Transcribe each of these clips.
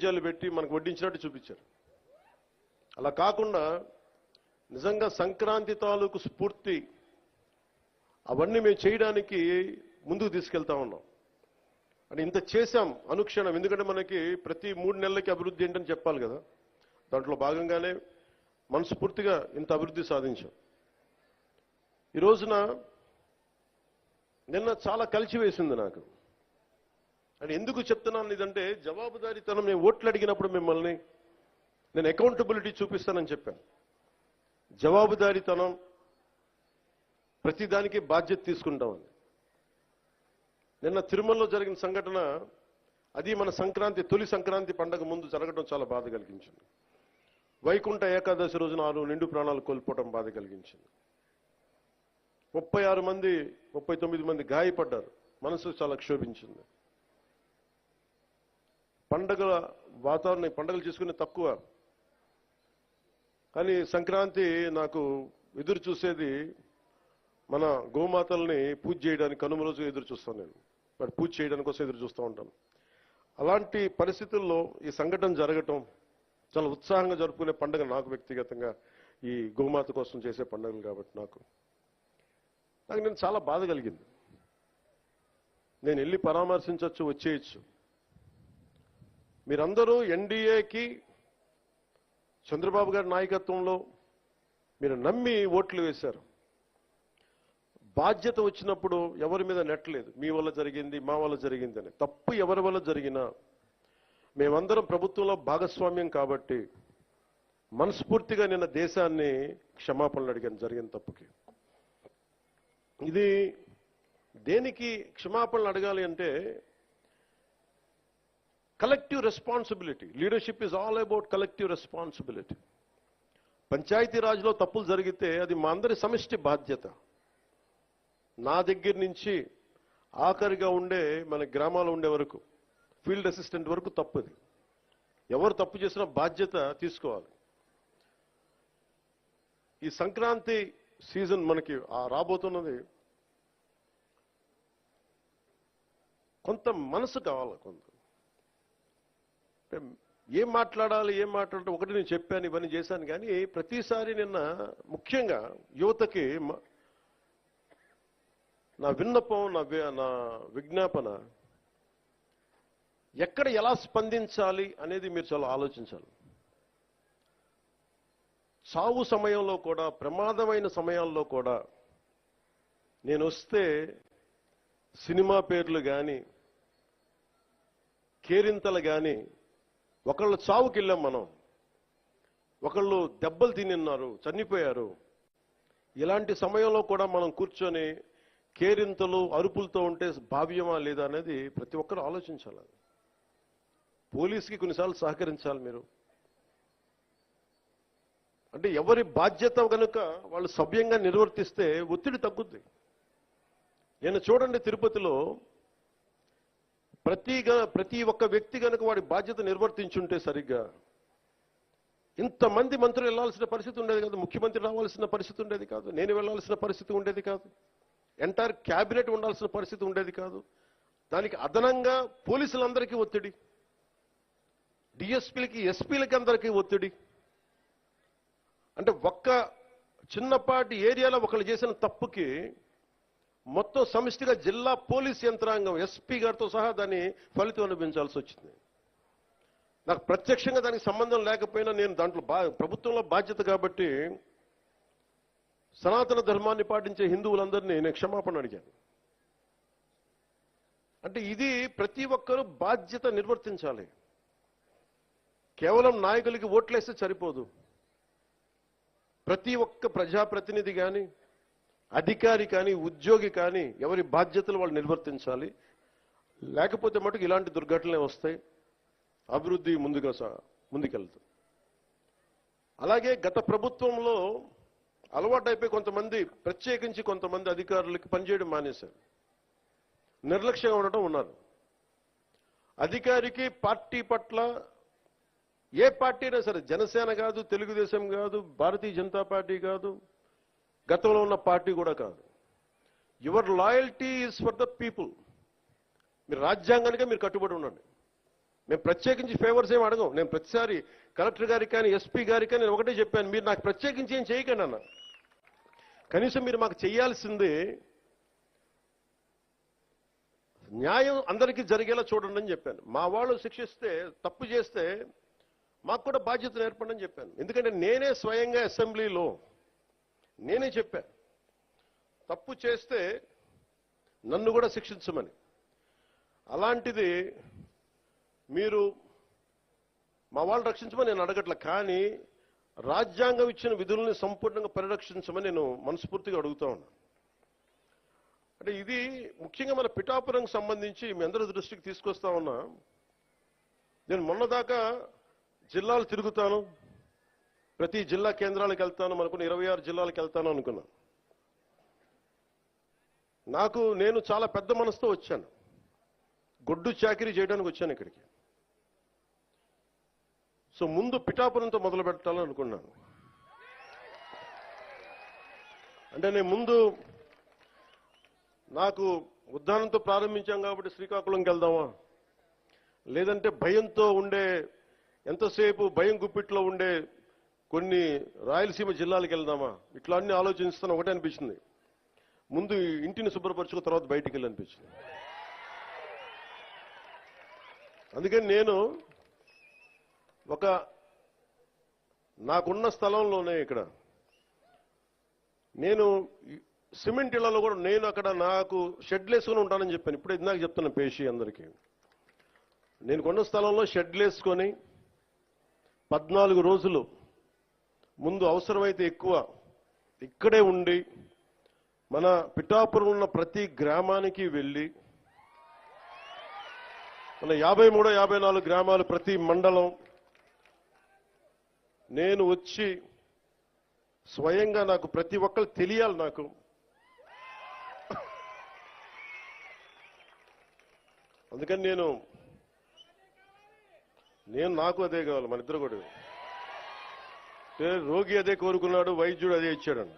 నైవేద్యాలు పెట్టి మనకు వడ్డించినట్టు చూపించారు. అలా కాకుండా నిజంగా సంక్రాంతి తాలూకు స్ఫూర్తి అవన్నీ మేము చేయడానికి ముందుకు తీసుకెళ్తా ఉన్నాం. అని ఇంత చేశాం అనుక్షణం. ఎందుకంటే మనకి ప్రతి మూడు నెలలకి అభివృద్ధి ఏంటని చెప్పాలి కదా. దాంట్లో భాగంగానే మనస్ఫూర్తిగా ఇంత అభివృద్ధి సాధించాం. ఈ రోజున నిన్న చాలా కలిసివేసింది నాకు. అని ఎందుకు చెప్తున్నాను ఇదంటే జవాబుదారీతనం మేము ఓట్లు అడిగినప్పుడు మిమ్మల్ని నేను అకౌంటబిలిటీ చూపిస్తానని చెప్పాను. జవాబుదారీతనం ప్రతిదానికి బాధ్యత తీసుకుంటామని నిన్న తిరుమలలో జరిగిన సంఘటన అది మన సంక్రాంతి తొలి సంక్రాంతి పండగ ముందు జరగడం చాలా బాధ కలిగించింది. వైకుంఠ ఏకాదశి రోజున ఆరు నిండు ప్రాణాలు కోల్పోవడం బాధ కలిగించింది. ముప్పై ఆరు మంది ముప్పై తొమ్మిది మంది గాయపడ్డారు. మనసు చాలా క్షోభించింది. పండగల వాతావరణం ఈ పండగలు చేసుకునే తక్కువ. కానీ సంక్రాంతి నాకు ఎదురు చూసేది మన గోమాతల్ని పూజ చేయడానికి కనుమ రోజు ఎదురు చూస్తాను నేను. వాటి పూజ చేయడానికి కోసం ఎదురు చూస్తూ ఉంటాను. అలాంటి పరిస్థితుల్లో ఈ సంఘటన జరగటం చాలా ఉత్సాహంగా జరుపుకునే పండుగ నాకు వ్యక్తిగతంగా ఈ గోమాత కోసం చేసే పండుగలు కాబట్టి నాకు. నాకు నేను చాలా బాధ కలిగింది. నేను వెళ్ళి పరామర్శించవచ్చు వచ్చేయచ్చు. మీరందరూ ఎన్డీఏకి చంద్రబాబు గారి నాయకత్వంలో మీరు నమ్మి ఓట్లు వేశారు. బాధ్యత వచ్చినప్పుడు ఎవరి మీద నెట్టలేదు. మీ వల్ల జరిగింది మా వల్ల జరిగింది అని. తప్పు ఎవరి వల్ల జరిగినా మేమందరం ప్రభుత్వంలో భాగస్వామ్యం కాబట్టి మనస్ఫూర్తిగా నిన్న దేశాన్ని క్షమాపణలు అడిగాను జరిగిన తప్పుకి. ఇది దేనికి క్షమాపణలు అడగాలి అంటే collective responsibility leadership is all about collective responsibility పంచాయతీరాజ్లో తప్పులు జరిగితే అది మా అందరి సమిష్టి బాధ్యత. నా దగ్గర నుంచి ఆఖరిగా ఉండే మన గ్రామాలు ఉండే వరకు ఫీల్డ్ అసిస్టెంట్ వరకు తప్పుది. ఎవరు తప్పు చేసినా బాధ్యత తీసుకోవాలి. ఈ సంక్రాంతి సీజన్ మనకి రాబోతున్నది కొంత మనసు కావాలి కొంత. ఏం మాట్లాడాలి ఏం మాట్లాడాలి ఒకటి నేను చెప్పాను ఇవన్నీ చేశాను. కానీ ప్రతిసారి నిన్న ముఖ్యంగా యువతకి మ- నా విన్నపం నా నా విజ్ఞాపన ఎక్కడ ఎలా స్పందించాలి అనేది మీరు చాలా ఆలోచించాలి. సావు సమయంలో కూడా ప్రమాదమైన సమయాల్లో కూడా నేను వస్తే సినిమా పేర్లు కానీ కేరింతలు కానీ ఒకళ్ళు చావుకి వెళ్ళాం మనం. ఒకళ్ళు దెబ్బలు తినిన్నారు చనిపోయారు. ఇలాంటి సమయంలో కూడా మనం కూర్చొని కేరింతలు అరుపులతో ఉంటే భావ్యమా లేదా అనేది ప్రతి ఒక్కరు ఆలోచించాలి. పోలీస్కి కొన్నిసార్లు సహకరించాలి మీరు. అంటే ఎవరి బాధ్యత కనుక వాళ్ళు సభ్యంగా నిర్వర్తిస్తే ఒత్తిడి తగ్గుద్ది. నేను చూడండి తిరుపతిలో ప్రతి ప్రతి ఒక్క వ్యక్తి కనుక వాడి బాధ్యత నిర్వర్తించుంటే సరిగ్గా. ఇంతమంది మంత్రులు వెళ్ళాల్సిన పరిస్థితి ఉండేది కాదు. ముఖ్యమంత్రి రావాల్సిన పరిస్థితి ఉండేది కాదు. నేను వెళ్ళాల్సిన పరిస్థితి ఉండేది కాదు. ఎంటైర్ క్యాబినెట్ ఉండాల్సిన పరిస్థితి ఉండేది కాదు. దానికి అదనంగా పోలీసులందరికీ ఒత్తిడి. డిఎస్పీలకి ఎస్పీలకి అందరికీ ఒత్తిడి. అంటే ఒక్క చిన్నపాటి ఏరియాలో ఒకళ్ళు చేసిన తప్పుకి మొత్తం సమిష్టిగా జిల్లా పోలీస్ యంత్రాంగం ఎస్పీ గారితో సహా దాన్ని ఫలితం అనిపించాల్సి వచ్చింది. నాకు ప్రత్యక్షంగా దానికి సంబంధం లేకపోయినా నేను దాంట్లో బా ప్రభుత్వంలో బాధ్యత కాబట్టి సనాతన ధర్మాన్ని పాటించే హిందువులందరినీ నేను క్షమాపణ అడిగాను. అంటే ఇది ప్రతి ఒక్కరూ బాధ్యత నిర్వర్తించాలి. కేవలం నాయకులకి ఓట్లేస్తే సరిపోదు. ప్రతి ఒక్క ప్రజాప్రతినిధి కానీ అధికారి కానీ ఉద్యోగి కానీ ఎవరి బాధ్యతలు వాళ్ళు నిర్వర్తించాలి. లేకపోతే మటుకు ఇలాంటి దుర్ఘటనలే వస్తాయి. అభివృద్ధి ముందుగా సా ముందుకెళ్తుంది. అలాగే గత ప్రభుత్వంలో అలవాటైపోయి కొంతమంది ప్రత్యేకించి కొంతమంది అధికారులకి పనిచేయడం మానేశారు. నిర్లక్ష్యంగా ఉండటం ఉన్నారు. అధికారికి పార్టీ పట్ల ఏ పార్టీ అయినా సరే జనసేన కాదు తెలుగుదేశం కాదు భారతీయ జనతా పార్టీ కాదు గతంలో ఉన్న పార్టీ కూడా కాదు. Your loyalty is for the people మీరు రాజ్యాంగానికే మీరు కట్టుబడి ఉండండి. మేము ప్రత్యేకించి ఫేవర్స్ ఏం అడగం. నేను ప్రతిసారి కలెక్టర్ గారికి కానీ ఎస్పీ గారికి కానీ నేను ఒకటే చెప్పాను. మీరు నాకు ప్రత్యేకించి ఏం చేయకండి అన్న. కనీసం మీరు మాకు చేయాల్సింది న్యాయం అందరికీ జరిగేలా చూడండి అని చెప్పాను. మా వాళ్ళు శిక్షిస్తే తప్పు చేస్తే మాకు కూడా బాధ్యత ఏర్పడని చెప్పాను. ఎందుకంటే నేనే స్వయంగా అసెంబ్లీలో నేనే చెప్పాను తప్పు చేస్తే నన్ను కూడా శిక్షించమని. అలాంటిది మీరు మా వాళ్ళు రక్షించమని నేను అడగట్ల కానీ రాజ్యాంగం ఇచ్చిన విధుల్ని సంపూర్ణంగా పరిరక్షించమని నేను మనస్ఫూర్తిగా అడుగుతా ఉన్నాను అంటే ఇది ముఖ్యంగా మన పిఠాపురంకి సంబంధించి మీ అందరి దృష్టికి తీసుకొస్తా ఉన్నా. నేను మొన్నదాకా జిల్లాలు తిరుగుతాను ప్రతి జిల్లా కేంద్రాలకు వెళ్తాను అనుకున్న ఇరవై ఆరు జిల్లాలకు వెళ్తాను అనుకున్నా నాకు నేను చాలా పెద్ద మనసుతో వచ్చాను. గొడ్డు చాకిరీ చేయడానికి వచ్చాను ఇక్కడికి. సో ముందు పిఠాపురంతో మొదలు పెట్టాలని అనుకున్నాను. అంటే నేను ముందు నాకు ఉద్దానంతో ప్రారంభించాం కాబట్టి శ్రీకాకుళంకి వెళ్దామా? లేదంటే భయంతో ఉండే ఎంతసేపు భయం గుప్పిట్లో ఉండే కొన్ని రాయలసీమ జిల్లాలకు వెళ్దామా? ఇట్లా అన్ని ఆలోచిస్తాను ఒకటే అనిపించింది. ముందు ఇంటిని శుభ్రపరచుకున్న తర్వాత బయటికి వెళ్ళి అనిపించింది. అందుకని నేను ఒక నాకున్న స్థలంలోనే ఇక్కడ నేను సిమెంట్ ఇళ్ళలో కూడా నేను అక్కడ నాకు షెడ్లు వేసుకొని ఉంటానని చెప్పాను. ఇప్పుడు ఇందాక చెప్తున్నా పేషి అందరికీ. నేను కొన్న స్థలంలో షెడ్లు వేసుకొని పద్నాలుగు రోజులు ముందు అవసరమైతే ఎక్కువ ఇక్కడే ఉండి మన పిఠాపురం ఉన్న ప్రతి గ్రామానికి వెళ్ళి మన యాభై మూడో యాభై నాలుగు గ్రామాలు ప్రతి మండలం నేను వచ్చి స్వయంగా నాకు ప్రతి ఒక్కరు తెలియాలి నాకు. అందుకని నేను నేను నాకు అదే కావాలి మన ఇద్దరు కూడా. రోగి అదే కోరుకున్నాడు వైద్యుడు అదే ఇచ్చాడని.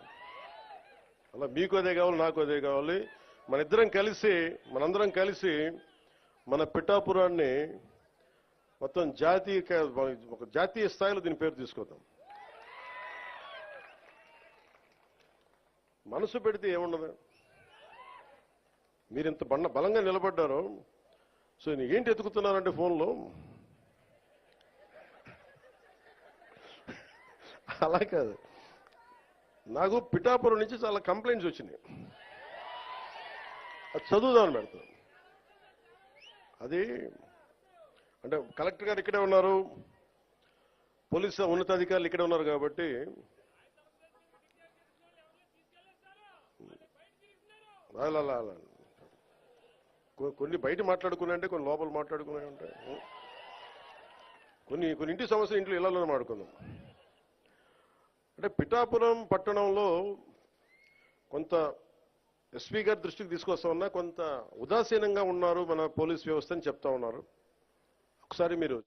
అలా మీకు అదే కావాలి నాకు అదే కావాలి. మన ఇద్దరం కలిసి మనందరం కలిసి మన పిఠాపురాన్ని మొత్తం జాతీయ ఒక జాతీయ స్థాయిలో దీని పేరు తీసుకొద్దాం. మనసు పెడితే ఏముండదు? మీరు ఇంత బండ బలంగా నిలబడ్డారు సో ఏంటి ఎతుకుతున్నానంటే ఫోన్లో? అలా కాదు. నాకు పిఠాపురం నుంచి చాలా కంప్లైంట్స్ వచ్చినాయి. అది చదువుదామని పెడతాను అది అంటే కలెక్టర్ గారు ఇక్కడే ఉన్నారు. పోలీసు ఉన్నతాధికారులు ఇక్కడే ఉన్నారు కాబట్టి అలా అలా అలా. కొన్ని బయట మాట్లాడుకున్నాయంటే కొన్ని లోపల మాట్లాడుకున్నాయి ఉంటాయి కొన్ని కొన్ని ఇంటి సమస్య ఇంట్లో ఇళ్ళలో మాట్లాడుకుందాం. అంటే పిఠాపురం పట్టణంలో కొంత ఎస్పీ గారి దృష్టికి తీసుకొస్తామన్నా కొంత ఉదాసీనంగా ఉన్నారు మన పోలీస్ వ్యవస్థ అని చెప్తా ఉన్నారు. ఒకసారి మీరు